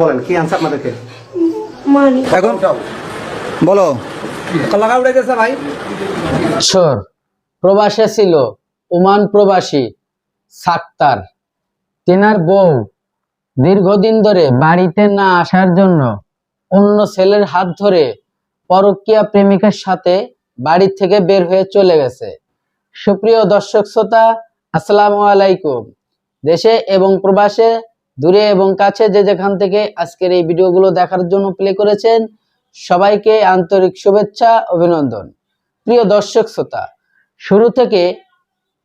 বলেন কি আনসার আপনাদেরকে? এখন বলো। লাগা উড়াইতেছে ভাই। বছর প্রবাসে ছিল ওমান প্রবাসী সাক্তার তেনার বউ দীর্ঘদিন ধরে বাড়িতে না আসার জন্য অন্য ছেলের হাত ধরে পরকীয়া প্রেমিকের সাথে বাড়ি থেকে বের হয়ে চলে গেছে। সুপ্রিয় দর্শক শ্রোতা আসসালামু আলাইকুম। দেশে এবং প্রবাসে, দূরে এবং কাছে যে যেখান থেকে আজকের এই ভিডিওগুলো দেখার জন্য প্লে করেছেন, সবাইকে আন্তরিক শুভেচ্ছা, অভিনন্দন। প্রিয় দর্শক শ্রোতা, শুরু থেকে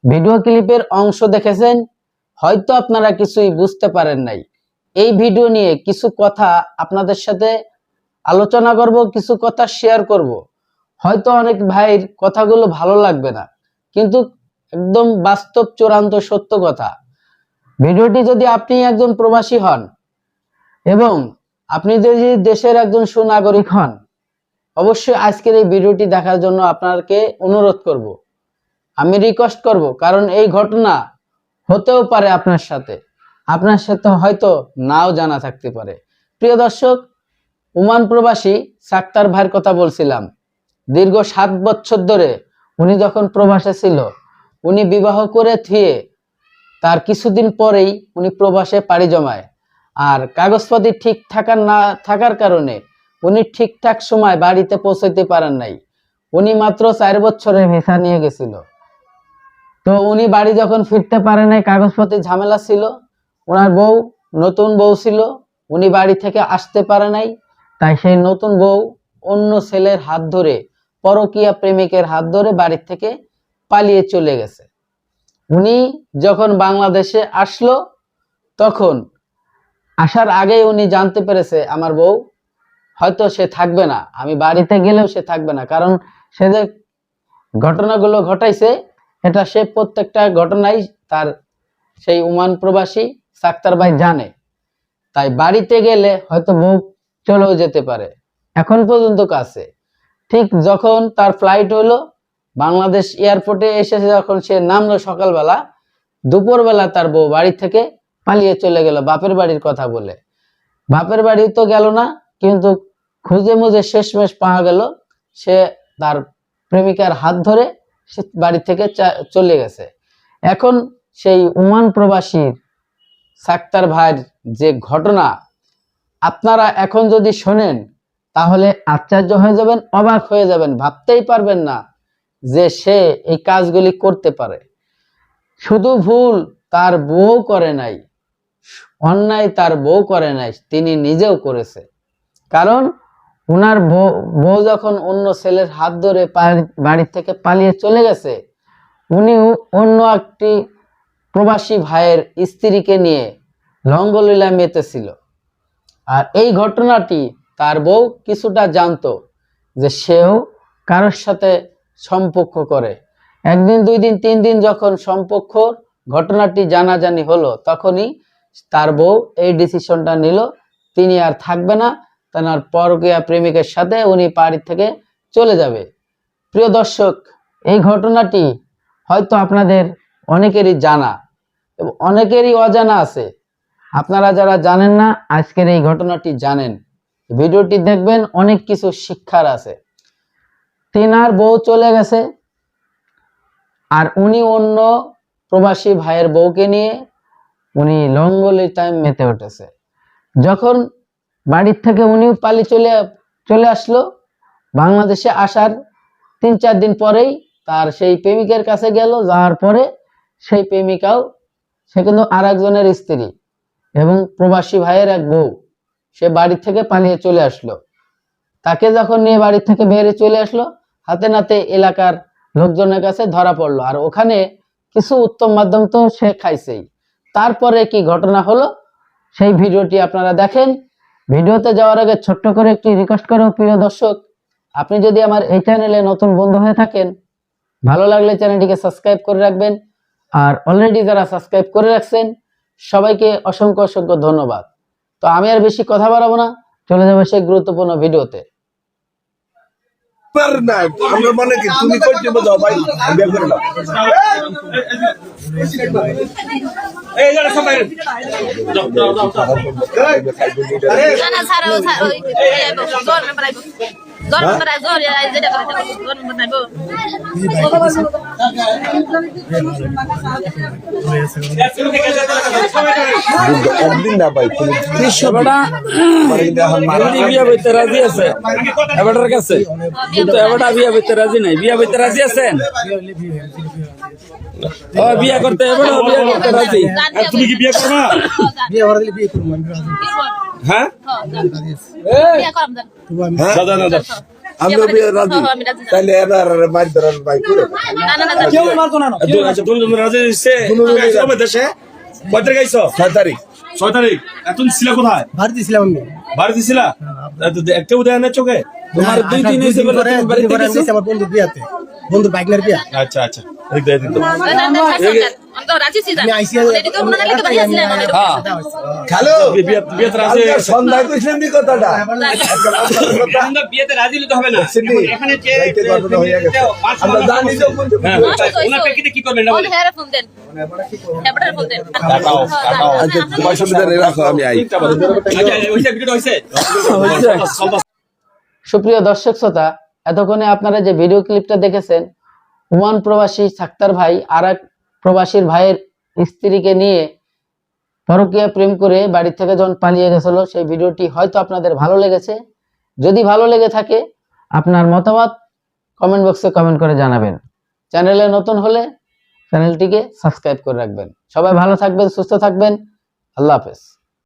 ভিডিও ক্লিপের অংশ দেখেছেন, হয়তো আপনারা কিছুই বুঝতে পারেন নাই। এই ভিডিও নিয়ে কিছু কথা আপনাদের সাথে আলোচনা করব, কিছু কথা শেয়ার করব। হয়তো অনেক ভাইয়ের কথাগুলো ভালো লাগবে না, কিন্তু একদম বাস্তব চূড়ান্ত সত্য কথা। ভিডিওটি যদি আপনি একজন প্রবাসী হন এবং আপনি যদি দেশের একজন সুনাগরিক হন, অবশ্যই আজকের এই ভিডিওটি দেখার জন্য আপনাকে অনুরোধ করব। আমি রিকোয়েস্ট করব, কারণ এই ঘটনা হতেও পারে আপনার সাথে। আপনার সাথে হয়তো নাও জানা থাকতে পারে। প্রিয় দর্শক উমান প্রবাসী সাক্তার ভাইয়ের কথা বলছিলাম। দীর্ঘ সাত বছর ধরে উনি যখন প্রবাসে ছিল উনি বিবাহ করে থিয়ে তার কিছুদিন পরেই উনি প্রবাসে পাড়ি জমায়। আর কাগজপাতি ঠিক থাকার না, থাকার কারণে উনি ঠিকঠাক সময় বাড়িতে পৌঁছাতে পারেন নাই। উনি মাত্র চার বছরের ভিসা নিয়ে গেছিল। তো উনি বাড়ি যখন ফিরতে পারে নাই কাগজপত্রে ঝামেলা ছিল, ওনার বউ নতুন বউ ছিল, উনি বাড়ি থেকে আসতে পারে নাই, তাই সেই নতুন বউ অন্য ছেলের হাত ধরে, পরকীয়া প্রেমিকের হাত ধরে বাড়ি থেকে পালিয়ে চলে গেছে। উনি যখন বাংলাদেশে আসলো, তখন আসার আগেই উনি জানতে পেরেছে, আমার বউ হয়তো সে থাকবে না, আমি বাড়িতে গেলেও সে থাকবে না। কারণ সে যে ঘটনাগুলো ঘটাইছে, এটা সে প্রত্যেকটা ঘটনাই তার সেই উমান প্রবাসী সাক্তার ভাই জানে। তাই বাড়িতে গেলে হয়তো বউ চলেও যেতে পারে। এখন পর্যন্ত কাছে। ঠিক যখন তার ফ্লাইট হলো বাংলাদেশ এয়ারপোর্টে এসে যখন সে নামলো সকালবেলা, দুপুরবেলা তার বউ বাড়ি থেকে পালিয়ে চলে গেল বাপের বাড়ির কথা বলে। বাপের বাড়ি তো গেল না, কিন্তু খুঁজে মুজে শেষমেশ পাওয়া গেল, সে তার প্রেমিকার হাত ধরে সে বাড়ি থেকে চলে গেছে। এখন সেই ওমান প্রবাসীর, সাক্তার ভাইয়ের যে ঘটনা, আপনারা এখন যদি শোনেন, তাহলে আশ্চর্য হয়ে যাবেন, অবাক হয়ে যাবেন, ভাবতেই পারবেন না। যে সে এই কাজগুলি করতে পারে। শুধু ভুল তার বউ করে নাই, অন্যায় তার বউ করে নাই, তিনি নিজেও করেছে। কারণ ওনার বউ যখন অন্য ছেলের হাত ধরে বাড়ি থেকে পালিয়ে চলে গেছে উনিও অন্য একটি প্রবাসী ভাইয়ের স্ত্রীকে নিয়ে লঙ্গলীলা মেতেছিল। আর এই ঘটনাটি তার বউ কিছুটা জানতো যে সেও কারোর সাথে সম্পর্ক করে। একদিন দুই দিন তিন দিন যখন সম্পর্ক, ঘটনাটি জানাজানি হলো, তখনই তার বউ এই ডিসিশনটা নিল। তিনি আর থাকবে না। তার পরকীয়া প্রেমিকের সাথে উনি বাড়ি থেকে চলে যাবে। প্রিয় দর্শক, এই ঘটনাটি হয়তো আপনাদের অনেকেরই জানা এবং অনেকেরই অজানা আছে। আপনারা যারা জানেন না, আজকের এই ঘটনাটি জানেন। ভিডিওটি দেখবেন, অনেক কিছু শিক্ষার আছে। তেনার বউ চলে গেছে। আর উনি অন্য প্রবাসী ভাইয়ের বউকে নিয়ে উনি লঙ্গলি টাইম মেতে উঠেছে। যখন বাড়ির থেকে উনি পালি চলে চলে আসলো, বাংলাদেশে আসার তিন চার দিন পরেই তার সেই প্রেমিকের কাছে গেল। যাওয়ার পরে সেই প্রেমিকাও, সে কিন্তু আর একজনের স্ত্রী এবং প্রবাসী ভাইয়ের এক বউ, সে বাড়ি থেকে পালিয়ে চলে আসলো। তাকে যখন নিয়ে বাড়ি থেকে বেরিয়ে চলে আসলো হাতে নাতে এলাকার লোকজনের কাছে ধরা পড়ল। আর ওখানে কিছু উত্তম মাধ্যম তো সে খাইছেই। তারপরে কি ঘটনা হলো? সেই ভিডিওটি আপনারা দেখেন। ভিডিওতে যাওয়ার আগে ছোট্ট করে একটি রিকোয়েস্ট করো, প্রিয় দর্শক। আপনি যদি আমার এই চ্যানেলে নতুন বন্ধু হয়ে থাকেন, ভালো লাগলে চ্যানেলটিকে সাবস্ক্রাইব করে রাখবেন। আর অলরেডি যারা সাবস্ক্রাইব করে রাখছেন, সবাইকে অসংখ্য অসংখ্য ধন্যবাদ। তো আমি আর বেশি কথা বাড়াবো না। চলে যাব সেই গুরুত্বপূর্ণ ভিডিওতে। পার না আমরা মানে কি তুমি করতে বোঝাও ভাই বিয়ে করে নাও ওই জোর মে বানাইবো জোর মে বানাই জোর এই যেটা করে জোর মে বানাইবো একদিন না ভাই তুমি এবারটা যদি বিয়া বইতে রাজি আছে এবারটার কাছে কিন্তু এবারটা বিয়া বইতে রাজি নাই বিয়া বইতে রাজি আছেন ও বিয়া করতে এবারও বিয়া করতে রাজি তুমি কি বিয়ে করবা বিয়ে করে দিলে বিয়ে করব হ্যাঁ বিয়ে করব রাজি। তাহলে এবার ধরার ভাই কেউ মারতো না আচ্ছা তুমি তুমি রাজি দিচ্ছে কবে দেশে? কয় তারিখ আইছো ছয় তারিখ। ছয় তারিখ। এখন ছিলা কোথায়? বাড়ি দিছিলাম আমি। বাড়ি দিছিলা একটা উদয় আনে চোখে? তোমার দুই দিন হয়েছে বলে তুমি বাড়িতে আমার বন্ধু বিয়াতে। বন্ধু বাইকনার বিয়া। আচ্ছা আচ্ছা। এই দে দিন আমরা রাজি ছিলাম। আমি আইসি রেডি তো লাগে বাড়ি আসলে হ্যালো? বিয়ে বিয়ে রাজি গেছে। সন্ধ্যায় কইছিলাম নি কথাটা? আমরা বিয়েতে রাজি নিতে হবে না। সিদ্ধি, এখানে যে যাইতে ঘটনা গেছে। আমরা জানি তো কোন ওনার প্রেক্ষিতে কি করবেন না ওর হেয়ার ফোন দেন। হেয়ার ফোন দেন। তোমার সুবিধা রাখো আমি আই। ওইটা ভিডিওটা হইছে সুপ্রিয় দর্শক শ্রোতা এতক্ষণে আপনারা যে ভিডিও ক্লিপটা দেখেছেন ওমান প্রবাসী সাক্তার ভাই আর এক প্রবাসীর ভাইয়ের স্ত্রীকে নিয়ে পরকীয়া প্রেম করে বাড়ি থেকে যখন পালিয়ে গেছিল, সেই ভিডিওটি হয়তো আপনাদের ভালো লেগেছে। যদি ভালো লেগে থাকে, আপনার মতামত কমেন্ট বক্সে কমেন্ট করে জানাবেন। চ্যানেলে নতুন হলে চ্যানেলটিকে সাবস্ক্রাইব করে রাখবেন। সবাই ভালো থাকবেন, সুস্থ থাকবেন। আল্লাহ হাফেজ।